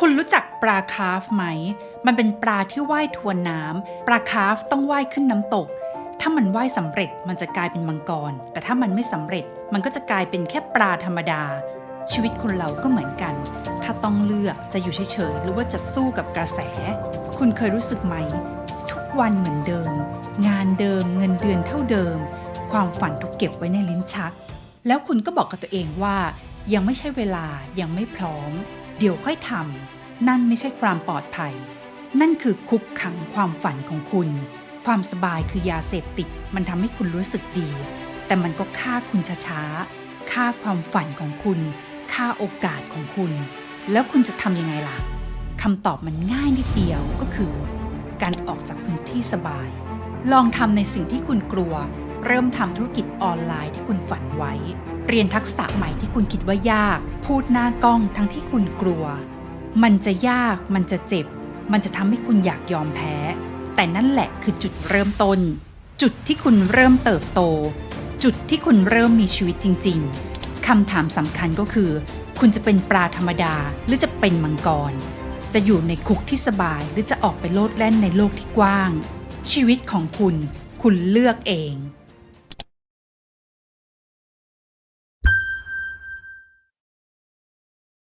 คุณรู้จักปลาคาร์ฟไหม มันเป็นปลาที่ว่ายทวนน้ำ ปลาคาร์ฟต้องว่ายขึ้นน้ำตก ถ้ามันว่ายสำเร็จมันจะกลายเป็นมังกร แต่ถ้ามันไม่สำเร็จมันก็จะกลายเป็นแค่ปลาธรรมดา ชีวิตคนเราก็เหมือนกัน ถ้าต้องเลือกจะอยู่เฉยๆ หรือว่าจะสู้กับกระแส คุณเคยรู้สึกไหม ทุกวันเหมือนเดิม งานเดิมเงินเดือนเท่าเดิม ความฝันถูกเก็บไว้ในลิ้นชัก แล้วคุณก็บอกกับตัวเองว่า ยังไม่ใช่เวลายังไม่พร้อม เดี๋ยวค่อยทำนั่นไม่ใช่ความปลอดภัย นั่นคือคุกขังความฝันของคุณ ความสบายคือยาเสพติดมันทำให้คุณรู้สึกดี แต่มันก็ฆ่าคุณช้าๆฆ่าความฝันของคุณฆ่าโอกาสของคุณ แล้วคุณจะทำยังไงล่ะคำตอบมันง่ายนิดเดียวก็คือ การออกจากพื้นที่สบาย ลองทำในสิ่งที่คุณกลัว เริ่มทำธุรกิจออนไลน์ที่คุณฝันไว้ เรียนทักษะใหม่ที่คุณคิดว่ายาก พูดหน้ากล้องทั้งที่คุณกลัว มันจะยาก มันจะเจ็บ มันจะทำให้คุณอยากยอมแพ้ แต่นั่นแหละคือจุดเริ่มต้น จุดที่คุณเริ่มเติบโต จุดที่คุณเริ่มมีชีวิตจริง ๆคำถามสำคัญก็คือ คุณจะเป็นปลาธรรมดาหรือจะเป็นมังกร จะอยู่ในคุกที่สบายหรือจะออกไปโลดแล่นในโลกที่กว้าง ชีวิตของคุณ คุณเลือกเอง